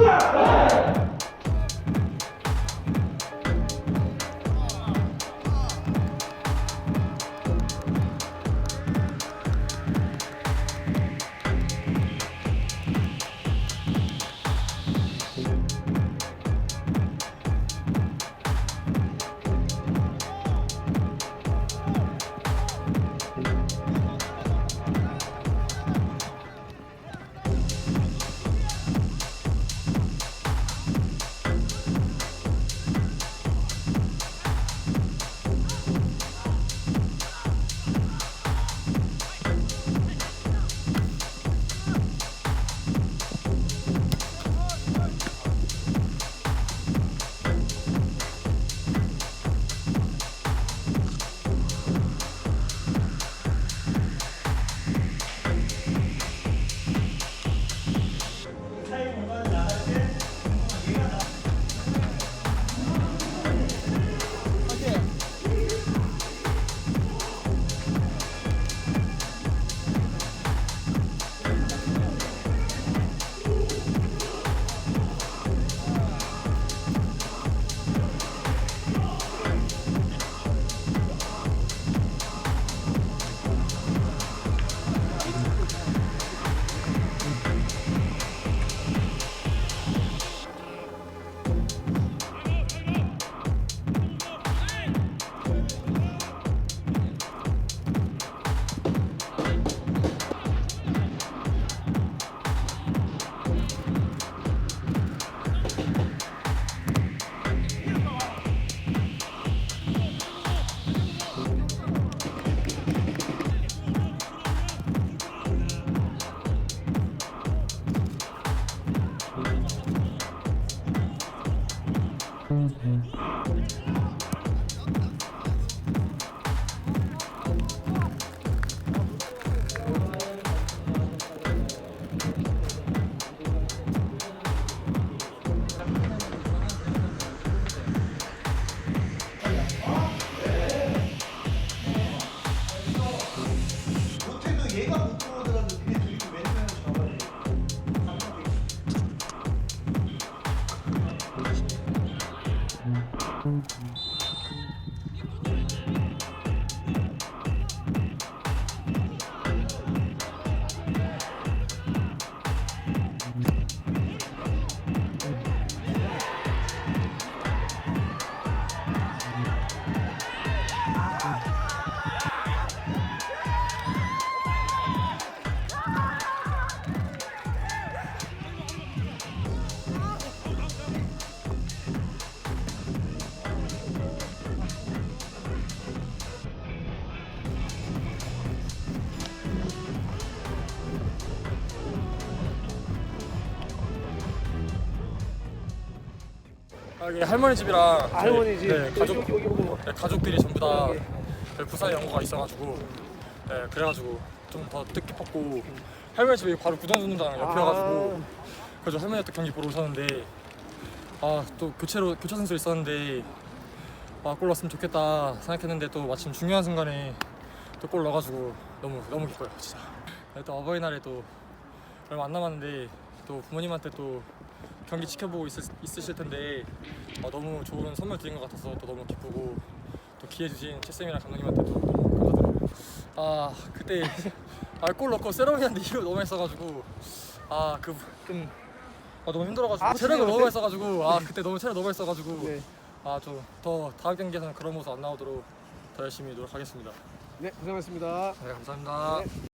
뭐? Uhum. Thank you. 아, 이게 할머니 집이랑 저희- 할머니 집. 네, 가족 네, 가족들이 전부 다 네, 부산에 연고가 있어가지고 네, 그래가지고 좀 더 뜻깊었고 할머니 집이 바로 구전운동장 옆이어가지고 그래서 할머니가 또 경기 보러 오셨는데 아 또 교체로 교체 선수 있었는데 아골 넣었으면 좋겠다 생각했는데 또 마침 중요한 순간에 또 골 넣어가지고 너무 너무 기뻐요 진짜. 네, 또 어버이날에 또 얼마 안 남았는데 또 부모님한테 또 경기 지켜보고 있을, 있으실 텐데 어, 너무 좋은 선물 드린 것 같아서 또 너무 기쁘고 또 기회 주신 채쌤이랑 감독님한테도 너무 감사드려요. 아 그때 아, 골 넣고 세러미한테 이거 너무 했어가지고 아그좀 아, 너무 힘들어가지고 아, 체력을? 너무 했어가지고 아 그때 너무 체력 너무 했어가지고 네. 아좀더 다음 경기에서는 그런 모습 안 나오도록 더 열심히 노력하겠습니다. 네 고생하셨습니다. 네 감사합니다. 네.